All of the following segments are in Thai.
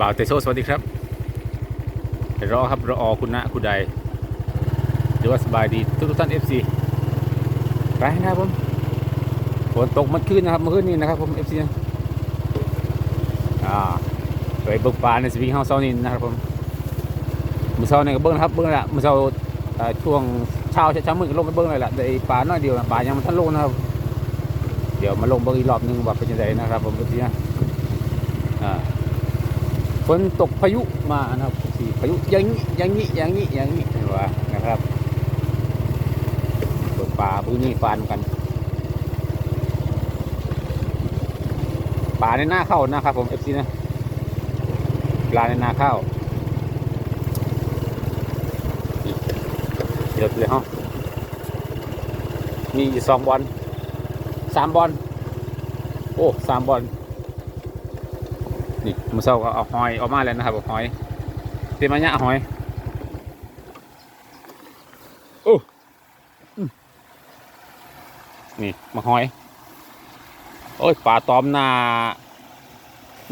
บ่าวเตโซสวัสดีครับรอครับรอคุณนะคุณใดหรือว่าสบายดีทุกทุกๆท่าน FC ไปนะครับผมฝนตกมื่อคืนนะครับมื่อคืนนี้นะครับผม FC นะอ่าไปเบิกปลาในสวิงเฮาเซานี่นะครับผมมือเช้านี่ก็เบิ่งครับเบิ่งแล้วละมือเช้าช่วงเช้าเช้ามืดก็ลงไปเบิ่งเลยละได้ปลาน้อยเดียวนะปลายังมันทันลงนะครับ เดี๋ยวมาลงเบิ่งอีกรอบหนึงว่าเป็นยังไงนะครับผม FC นะอ่า ฝนตกพายุมานะครับสี่พายุอย่างนี้อย่างนี้อย่างนี้อย่างนี้เห็นว่านะครับตกป่าพื้นนี่ฟานกัน ป่าในหน้าเข้านะครับผมเอฟซีนะปลาในหน้าเข้าเดี๋ยวเลยฮะมีสองบอลสามบอลโอ้สามบอล นี่มือเศร้าก็เอาหอยออกมาแล้วนะครับหอยเต็มมาเนี่ยหอยโอ้นี่มาหอย โอ้ยปลาตอมหนา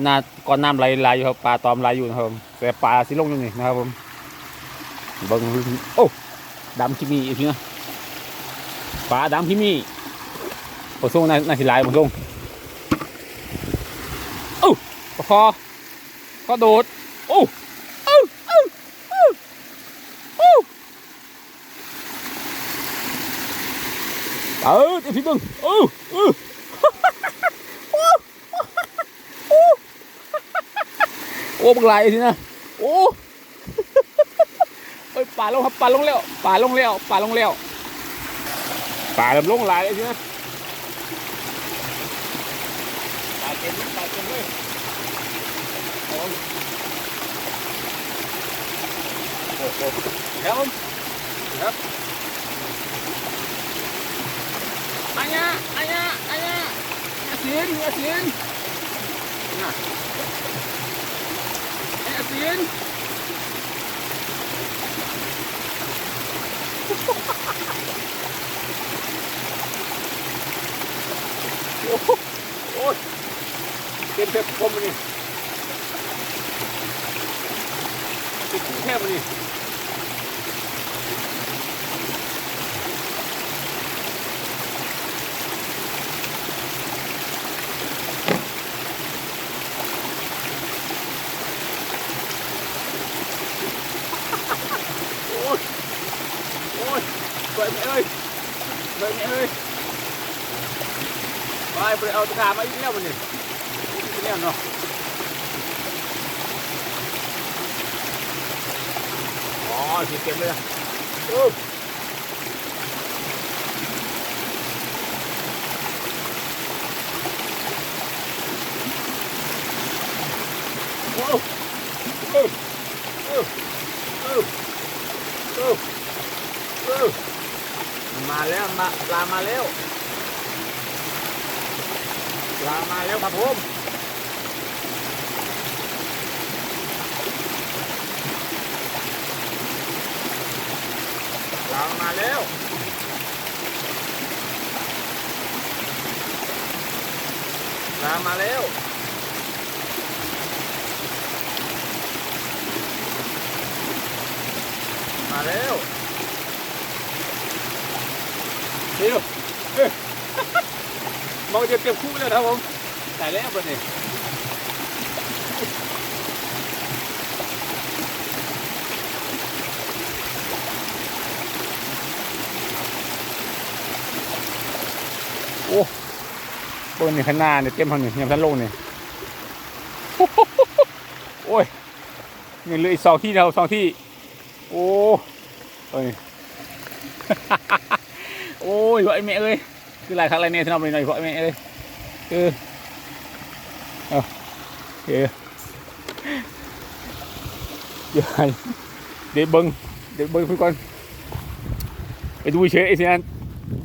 หนาก้อนน้ำไหลไหลอยู่ครับปลาตอมไหลอยู่นะครับแต่ปลาสิลงอยู่นี่นะครับผมเบิ้งโอ้ดำที่มีอีกทีนะปลาดำที่มีโอ้ส่งน่าน่าสิไหลายผมส่ง พอก็โดดโอ้โอ้โอ้โอ้โอ้เออเดี๋ยวพี่บิ้งโอ้โอ้โอ้อโอ้บังลายสินะโอ้เอ้ยป่าลงครับป่าลงแล้วป่าลงแล้วป่าลงแล้วป่าเริ่มลงหลายเลยสินะป่าเต็มป่าเต็มป่าเต็มเลย ติดแค่มันนี่โอ้ยโอ้ยเปิ ดไม่เอ้ยเปิดไม่เอ้ยไปไปเอาตะกร้ามาอีกแล้วมันนี่อีกแล้วเนาะ อ๋อ สีเก็บเลยนะโอ้โอ้โอ้โอ้โอ้โอ้โอ้มาแล้วมาปลามาแล้วปลามาแล้วครับผม ปลามาแล้วปลามมาแล้วมาแล้วเดี๋ยวเอ้ยมองจะเก็บคู่เลยนะครับผมใส่แล้วประเป็น เปิ้ลนี่ข้างหน้าเนี่ยเต็มพังนี่ยังทันลงนี่โอ้ยยังเหลืออีกสองที่เราสองที่ โอ้เอ้ยโอ้ยว่าไอ้แม่เอ้ยคือหลายครั้งหลายเนี่ยที่เราไปหน่อยว่าไอ้แม่เอ้ยเออเอาเออเดี๋ยวเดี๋ยวเบิ้งเดี๋ยวเบิ้งคุยก่อนไปดูเฉยไอ้สินั้น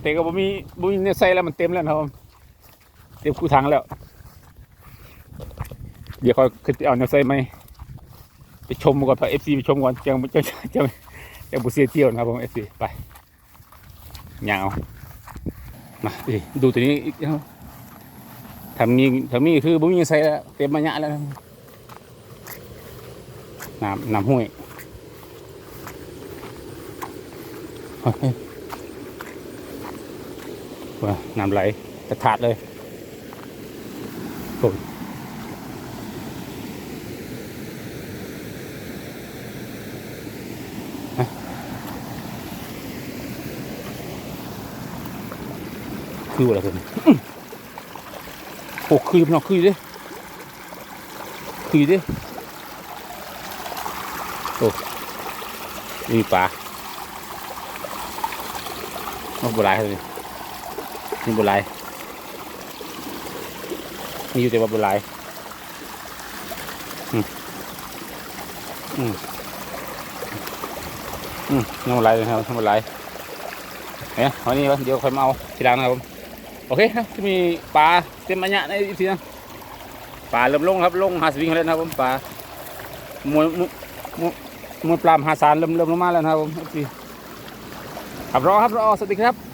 แต่ก็บ่มีบ่มีเนี่ยใส่แล้วมันเต็มแล้วนะครับ เต็มคู่ถังแล้ว เดี๋ยวคอยขึ้นไปเอาเนี่ยใสไหมไปชมก่อนพาเอฟซีไปชมก่อนจังจังจังเดี๋ยวบุเสียเที่ยวนะครับผมเอฟซีไปยาวมาดิดูตัวนี้อีกแล้วทำนี้ทำนี้คือบุ้งยังใส่แล้วเต็มมาญะแล้วน้ำน้ำห้วยเฮ้ยว้าน้ำไหลจะถาดเลย โอ้ยฮะคืออะไรกันอื้โอ้คือพี่น้องคือดิคือดิมีปลาโอ้โบราณเลยนี่โบราณ มีอยู่แต่ว่าโบราณอืมอืมอืมน้ำโบราณเลยครับน้ำโบราณเนี่ยวันนี้วะเดี๋ยวค่อยมาเอาทีหลังนะครับผมโอเคนะที่มีปลาเต็มอันเนี้ยในอีกทีนะปลาเริ่มลงครับลงหาสวิงแล้วนะครับผมปลามวยมวยมวยมวยปลามหาสารเริ่มเริ่มลงมาแล้วนะครับผมครับรอครับรอสวัสดีครับ